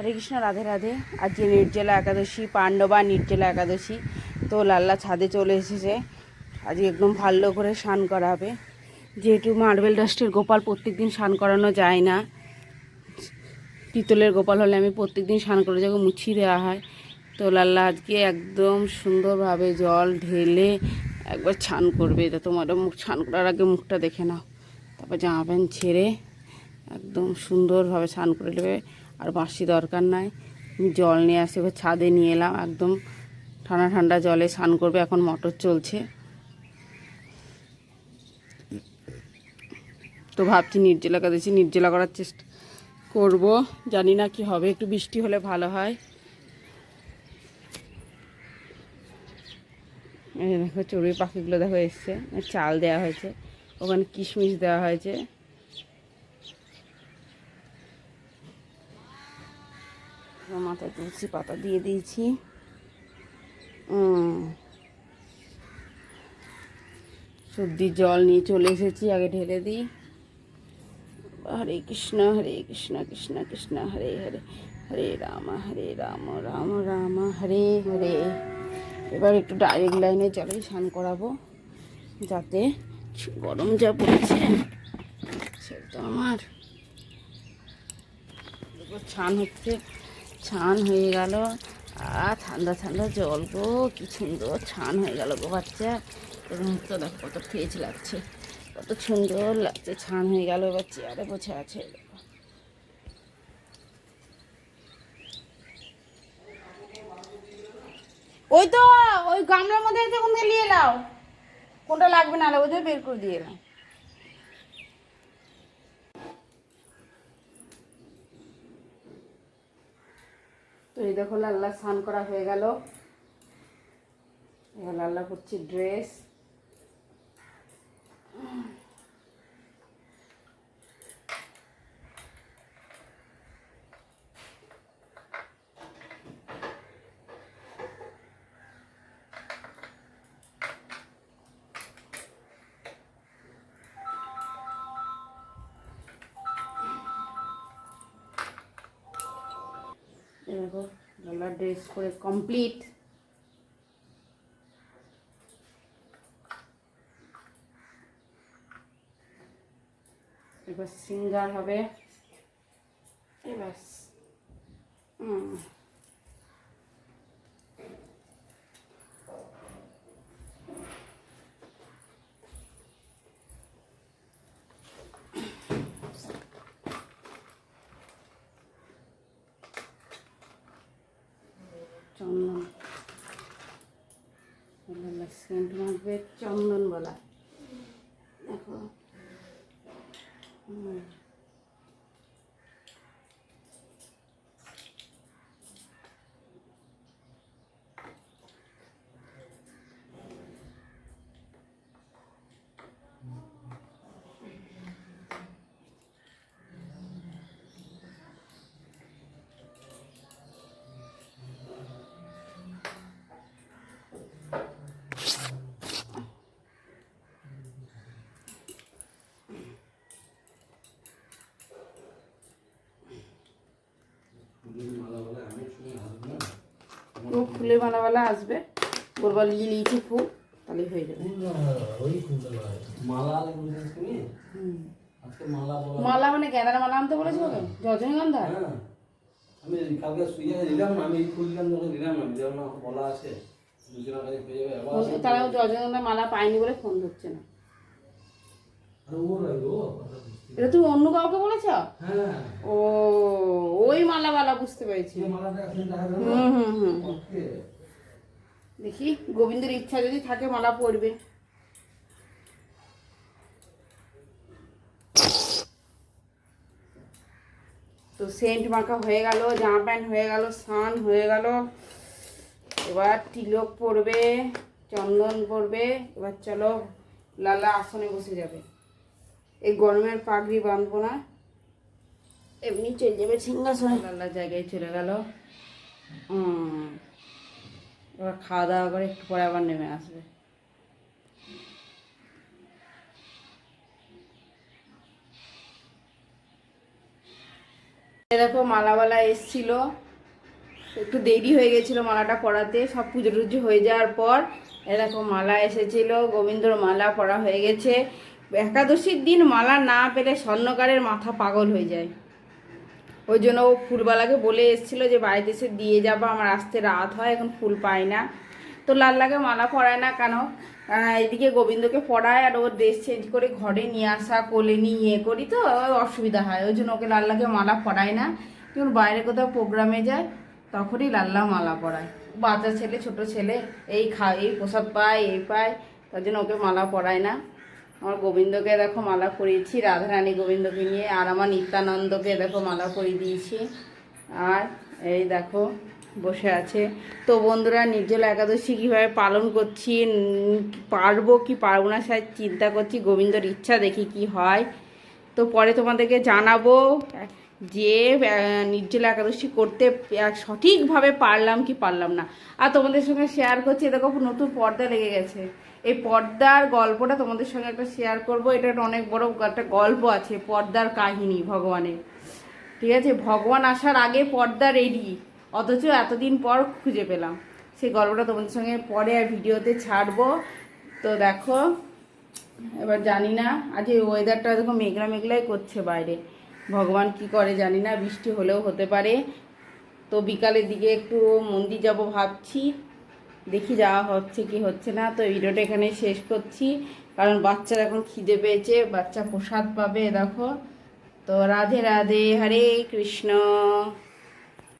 হরে কৃষ্ণ, রাধে রাধে। আজকে নির্জলা একাদশী, পাণ্ডবা নির্জলা একাদশী। তো লাল্লা ছাদে চলে এসেছে। আজকে একদম ভালো করে স্নান করাবে। যেহেতু মার্বেল ডাস্টের গোপাল প্রত্যেক দিন স্নান করানো যায় না, পিতলের গোপাল হলে আমি প্রত্যেক দিন স্নান করে যাকে মুছিয়ে দেওয়া হয়। তো লাল্লা আজকে একদম সুন্দরভাবে জল ঢেলে একবার স্নান করবে। তা তোমার মুখ স্নান করার আগে মুখটা দেখে নাও। তারপর জামা প্যান্ট ছেড়ে একদম সুন্দরভাবে স্নান করে নেবে। আর বাঁশি দরকার নাই। জল নিয়ে আসি, এবার ছাদে নিয়ে এলাম, একদম ঠান্ডা ঠান্ডা জলে স্নান করবে, এখন মোটর চলছে। তো ভাবছি নির্জলা কাঁদেছি নির্জলা করার চেষ্টা করব। জানি না কি হবে, একটু বৃষ্টি হলে ভালো হয়। দেখো, চড়ুই পাখিগুলো দেখো এসছে, চাল দেওয়া হয়েছে, ওখানে কিশমিশ দেওয়া হয়েছে। মাথায় তুলসী পাতা দিয়ে দিয়েছি। উম। সর্দির জল নিয়ে চলে এসেছি, আগে ঢেলে দিই। হরে কৃষ্ণ হরে কৃষ্ণ কৃষ্ণ কৃষ্ণ, হরে হরে হরে রাম হরে রাম রাম রাম, হরে হরে। এবার একটু ডাইরেক্ট লাইনে জলে স্নান করাবো, যাতে গরম যা পড়েছে, সেটা আমার। এবার ছান হচ্ছে। ছান হয়ে গেল। আর ঠান্ডা ঠান্ডা জল গো, কি সুন্দর ছান হয়ে গেল গো বাচ্চা। তোর দেখো কত ফ্রেশ লাগছে, কত সুন্দর লাগছে ছান হয়ে গেল এবার চেয়ারে বসে আছে ওই তো, ওই গামলার মধ্যে কোনটা নিয়ে নাও কোনটা লাগবে না ওদের বের করে দিয়ে এলাম। তো এই দেখো লাল্লা স্নান করা হয়ে গেল। লাল্লা করছি ড্রেস। দেখো লাল্লা ড্রেস করে কমপ্লিট এবার সিঙ্গার হবে। এবার হুম চন্দন। সেন্ট মারবে চন্দন বলা। দেখো হুম। ও ফুলের মালাওয়ালা আসবে। বলবা লিয়ে নিয়েছি ফুল তাহলেই হয়ে যাবে। মালা মানে গেঁদার মালা আনতে বলেছিল তো? রজনীগন্ধা হ্যাঁ। আমি কালকে শুয়ে দিলাম আমি ফুল দিলাম যখন দিলাম না দিলাম না বলা আছে। দুজনের কাছে হয়ে যাবে আবার ফোন- তারা রজনীগন্ধা মালা পায়নি বলে ফোন ধরছে না। এটা তুমি অন্য কাউকে বলেছ? হ্যাঁ। ও ওই মালাওয়ালা বুঝতে পেরেছি। দেখা যাবে হুম হুম হুম। দেখি গোবিন্দের ইচ্ছা যদি থাকে মালা পরবে। তো সেন্ট মাখা হয়ে গেল জামা প্যান্ট হয়ে গেল স্নান হয়ে গেল। এবার তিলক পরবে চন্দন পরবে। এবার চলো লালা আসনে বসে যাবে। এই গরমের পাগড়ি বাঁধবো না। এমনি চলে যাবে সিংহাসনে। লাল্লার জায়গায় চলে গেল। এবার খাওয়া দাওয়া করে একটু পরে আবার নেমে আসবে। দেখো মালাওয়ালা এসছিল। একটু দেরি হয়ে গেছিল মালাটা পরাতে। সব পুজো টুজো হয়ে যাওয়ার পর এ দেখো মালা এসেছিল। গোবিন্দর মালা পরা হয়ে গেছে। একাদশীর দিন মালা না পেলে স্বর্ণকারের মাথা পাগল হয়ে যায়। ওই জন্য ও ফুলবালাকে বলে এসেছিল যে বাড়িতে এসে দিয়ে যাব, আমার আসতে রাত হয়, এখন ফুল পাই না। তো লাল্লাকে মালা পরায় না কেন? এদিকে গোবিন্দকে পড়ায় আর ওর ড্রেস চেঞ্জ করে ঘরে নিয়ে আসা, কোলে নিয়ে করি তো অসুবিধা হয়। ওই জন্য ওকে লাল্লাকে মালা পরায় না। যখন বাইরে কোথাও প্রোগ্রামে যায়, তখনই লাল্লা মালা পরায়। বাচ্চা ছেলে, ছোট ছেলে, এই খা, এই প্রসাদ পায়, এই পায়, তার জন্য ওকে মালা পরায় না। আমার গোবিন্দকে দেখো মালা পরিয়েছি, রাধারানী গোবিন্দকে নিয়ে, আর আমার নিত্যানন্দকে দেখো মালা পরিয়ে দিয়েছি। আর এই দেখো, বসে আছে। তো বন্ধুরা, নির্জলা একাদশী কীভাবে পালন করছি পারব কি পারব না সাথে চিন্তা করছি, গোবিন্দর ইচ্ছা দেখি কি হয়। তো পরে তোমাদেরকে জানাব যে নির্জলা একাদশী করতে সঠিকভাবে পারলাম কি পারলাম না। আর তোমাদের সঙ্গে শেয়ার করছি দেখো নতুন পর্দা লেগে গেছে। এই পর্দার গল্পটা তোমাদের সঙ্গে একটা শেয়ার করব। এটা অনেক বড় একটা গল্প আছে, পর্দার কাহিনী, ভগবানের। ঠিক আছে? ভগবান আসার আগে পর্দা রেডি অথচ এতদিন পর খুঁজে পেলাম। সেই গল্পটা তোমাদের সঙ্গে পরে আর ভিডিওতে ছাড়বো। তো দেখো, এবার জানি না, আজ এই ওয়েদারটা দেখো মেঘলা মেঘলাই করছে বাইরে। ভগবান কি করে জানি না, বৃষ্টি হলেও হতে পারে। তো বিকালের দিকে একটু মন্দির যাব ভাবছি। দেখি যাওয়া হচ্ছে কি হচ্ছে না। তো ভিডিওটা এখানে শেষ করছি। কারণ বাচ্চারা এখন খিদে পেয়েছে, বাচ্চা প্রসাদ পাবে, দেখো। তো রাধে রাধে, হরে কৃষ্ণ।